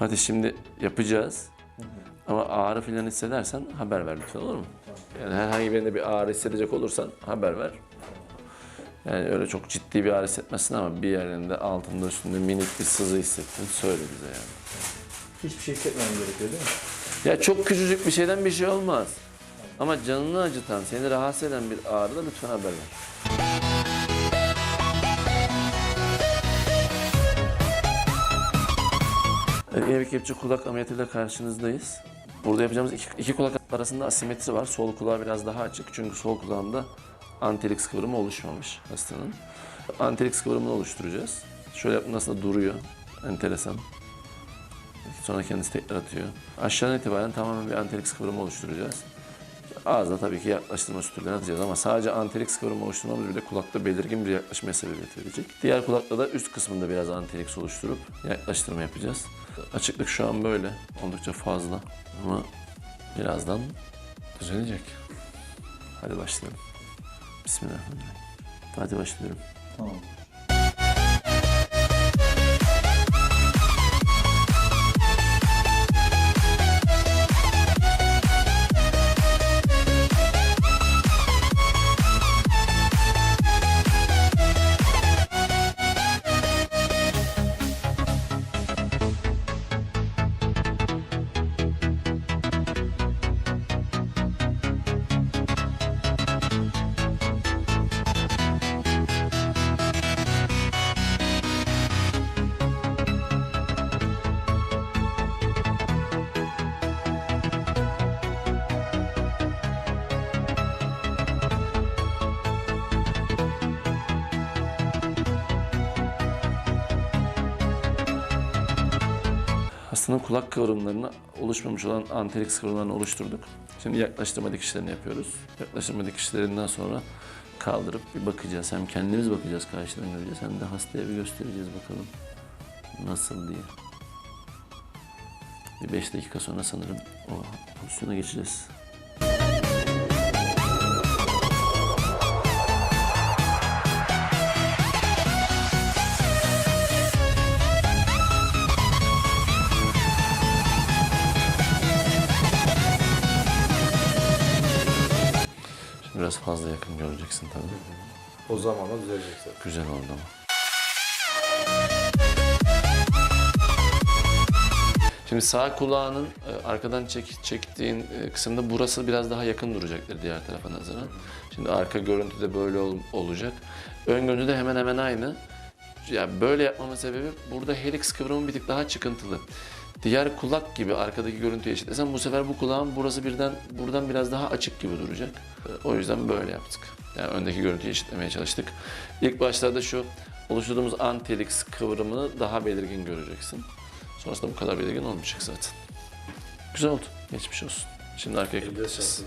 Hadi şimdi yapacağız. Ama ağrı falan hissedersen haber ver lütfen olur mu? Yani herhangi birinde bir ağrı hissedecek olursan haber ver. Yani öyle çok ciddi bir ağrı hissetmezsin ama bir yerinde altında üstünde minik bir sızı hissettin söyle bize yani. Hiçbir şey hissetmem gerekiyor değil mi? Ya çok küçücük bir şeyden bir şey olmaz. Ama canını acıtan, seni rahatsız eden bir ağrıda lütfen haber ver. Bir kepçe kulak ameliyatıyla karşınızdayız. Burada yapacağımız iki, iki kulak arasında asimetri var. Sol kulağı biraz daha açık çünkü sol kulağında anterix kıvrımı oluşmamış hastanın. Anterix kıvrımını oluşturacağız. Şöyle yaptığında aslında duruyor. Enteresan. Sonra kendisi tekrar atıyor. Aşağıdan itibaren tamamen bir anterix kıvrımı oluşturacağız. Ağızda tabii ki yaklaştırma sütürlerini atacağız ama sadece anterix kıvrımı oluşturmamız bile kulakta belirgin bir yaklaşmaya sebebiyet verecek. Diğer kulakta da üst kısmında biraz anterix oluşturup yaklaştırma yapacağız. Açıklık şu an böyle. Oldukça fazla ama birazdan düzelecek. Hadi başlayalım. Bismillahirrahmanirrahim. Hadi başlıyorum. Tamam. Hastanın kulak kıvrımlarını oluşmamış olan anterix kıvrımlarını oluşturduk. Şimdi yaklaştırma dikişlerini yapıyoruz. Yaklaştırma dikişlerinden sonra kaldırıp bir bakacağız. Hem kendimiz bakacağız, karşıdan göreceğiz hem de hastaya bir göstereceğiz bakalım nasıl diye. Bir beş dakika sonra sanırım o pozisyona geçeceğiz. Biraz fazla yakın göreceksin tabii. O zamanla düzelecek zaten. Güzel oldu ama. Şimdi sağ kulağının e, arkadan çek, çektiğin e, kısımda burası biraz daha yakın duracaktır diğer tarafa nazaran. Şimdi arka görüntüde böyle ol- olacak. Ön görüntüde hemen hemen aynı. Yani böyle yapmamın sebebi burada helix kıvrımı bir tık daha çıkıntılı. Diğer kulak gibi arkadaki görüntüyü eşitlesem bu sefer bu kulağın burası birden buradan biraz daha açık gibi duracak. E, O yüzden böyle yaptık. Yani öndeki görüntüyü eşitlemeye çalıştık. İlk başlarda şu oluşturduğumuz antelix kıvrımını daha belirgin göreceksin. Sonrasında bu kadar belirgin olmayacak zaten. Güzel oldu. Geçmiş olsun. Şimdi arkaya kapatacağız.